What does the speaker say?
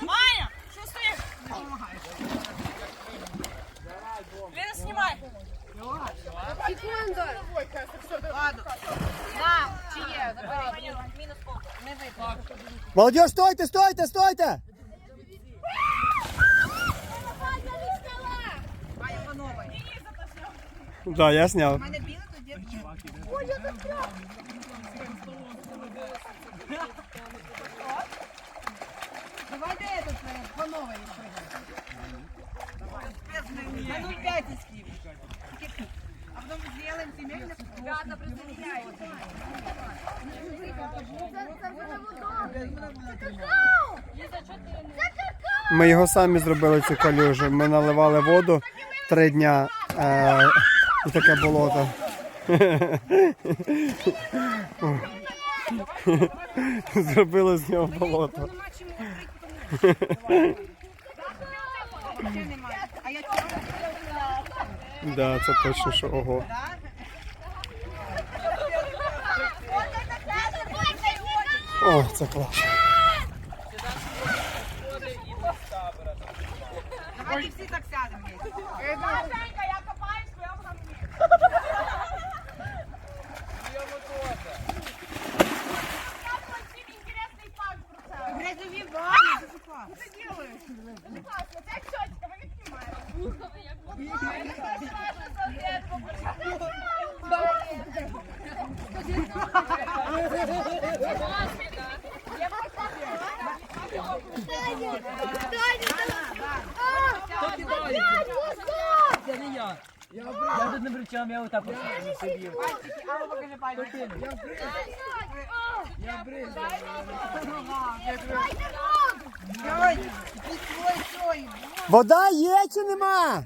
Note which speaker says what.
Speaker 1: Маня, що стоїш? Лена, знімай. Секунду. Ладно. На, чи є? Забери. Мінус пол. Не вийде.
Speaker 2: Молодіж, стойте, стойте, стойте! Да, я снял.
Speaker 1: У мене біле, то дівчинка. Ой, я застряг! На 0,5 искрив. А потом сделаем семейный Ребята, присоединяйтесь.
Speaker 2: Ми його самі зробили цю калюжу. Ми наливали воду три дня е, і таке болото. Зробили з нього болото.
Speaker 1: А я?
Speaker 2: Да, це точно, що ого. О, це клас.
Speaker 1: Давайте всі так сядемо.
Speaker 3: Женька, я копаюсь в гамні. Це.
Speaker 1: Це
Speaker 3: класно, це щочка,
Speaker 4: Я тут не причем, я отак от сидів.
Speaker 1: Свой, свой.
Speaker 2: Вода є чи нема?